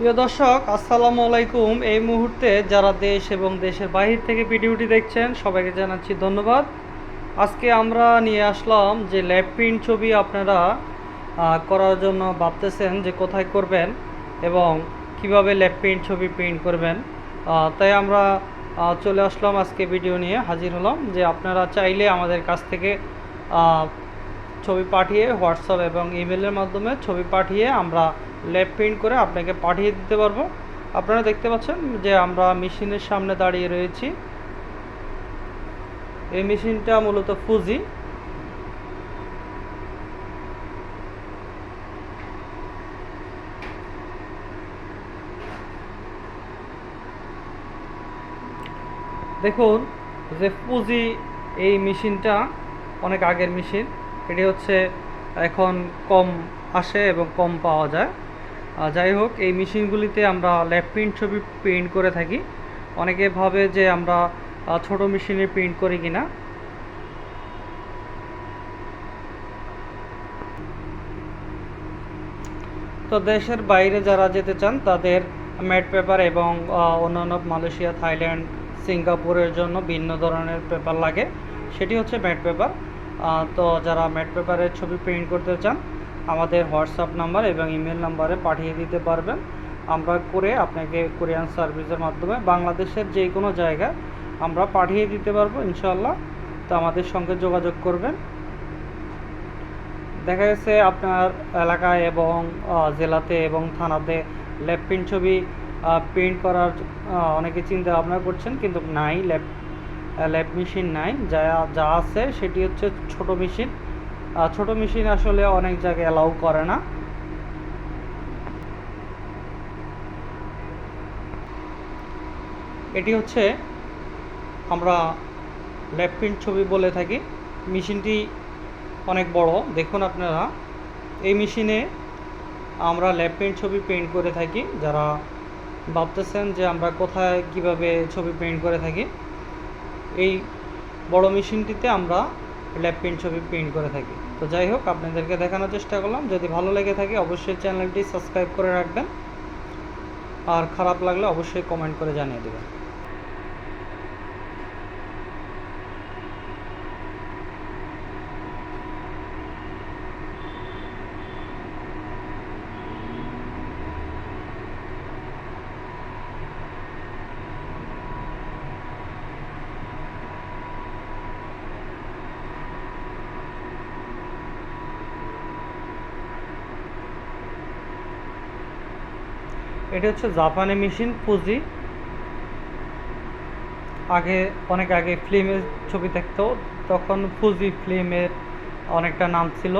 প্রিয় দর্শক, আসসালামু আলাইকুম। এই মুহূর্তে যারা দেশ এবং দেশের বাহির থেকে ভিডিওটি দেখছেন, সবাইকে জানাচ্ছি ধন্যবাদ। আজকে আমরা নিয়ে আসলাম যে ল্যাব প্রিন্ট ছবি আপনারা করার জন্য ভাবতেছেন যে কোথায় করবেন এবং কীভাবে ল্যাব প্রিন্ট ছবি প্রিন্ট করবেন। তাই আমরা চলে আসলাম আজকে ভিডিও নিয়ে। হাজির হলাম যে আপনারা চাইলে আমাদের কাছ থেকে ছবি পাঠিয়ে হোয়াটসঅ্যাপ এবং ইমেলের মাধ্যমে ছবি পাঠিয়ে আমরা ল্যাব প্রিন্ট করে আপনাকে পাঠিয়ে দিতে পারব। আপনারা দেখতে পাচ্ছেন যে আমরা মেশিনের সামনে দাঁড়িয়ে রয়েছি। এই মেশিনটা মূলত ফুজি দেখুন যে ফুজি এই মেশিনটা অনেক আগের মেশিন। এটি হচ্ছে এখন কম আসে এবং কম পাওয়া যায়। যাই হোক, এই মেশিনগুলিতে আমরা ল্যাব প্রিন্ট ছবি প্রিন্ট করে থাকি। অনেকে ভাবে যে আমরা ছোট মেশিনে প্রিন্ট করি কিনা। তো দেশের বাইরে যারা যেতে চান, তাদের ম্যাট পেপার এবং অন্যান্য মালয়েশিয়া, থাইল্যান্ড, সিঙ্গাপুরের জন্য ভিন্ন ধরনের পেপার লাগে। সেটি হচ্ছে ম্যাট পেপার। তো যারা ম্যাট পেপারের ছবি প্রিন্ট করতে চান আমাদের হোয়াটসঅ্যাপ নাম্বার এবং ইমেল নাম্বারে পাঠিয়ে দিতে পারবেন। আমরা করে আপনাকে কোরিয়ান সার্ভিসের মাধ্যমে বাংলাদেশের যে কোনো জায়গায় আমরা পাঠিয়ে দিতে পারব ইনশাল্লাহ তো আমাদের সঙ্গে যোগাযোগ করবেন। দেখা গেছে আপনার এলাকায় এবং জেলাতে এবং থানাতে ল্যাব প্রিন্ট ছবি প্রিন্ট করার অনেকে চিন্তা ভাবনা করছেন, কিন্তু নাই ল্যাব ল্যাব মেশিন নাই। যা যা আছে সেটি হচ্ছে ছোট মেশিন। ছোট মেশিন আসলে অনেক জায়গায় অ্যালাউ করে না। এটি হচ্ছে আমরা ল্যাব প্রিন্ট ছবি বলে থাকি। মেশিনটি অনেক বড়, দেখুন আপনারা। এই মেশিনে আমরা ল্যাব প্রিন্ট ছবি প্রিন্ট করে থাকি। যারা ভাবতেছেন যে আমরা কোথায় কীভাবে ছবি প্রিন্ট করে থাকি, এই বড় মেশিনটিতে আমরা ল্যাব প্রিন্ট ছবি প্রিন্ট করে থাকি। তো যাই হোক, আপনাদেরকে দেখানোর চেষ্টা করলাম। যদি ভালো লেগে থাকে, অবশ্যই চ্যানেলটি সাবস্ক্রাইব করে রাখবেন। আর খারাপ লাগলে অবশ্যই কমেন্ট করে জানিয়ে দেবেন। এটা হচ্ছে জাপানি মেশিন ফুজি আগে, অনেক আগে ফিল্মের ছবি দেখতো, তখন ফুজি ফিল্মের অনেকটা নাম ছিল।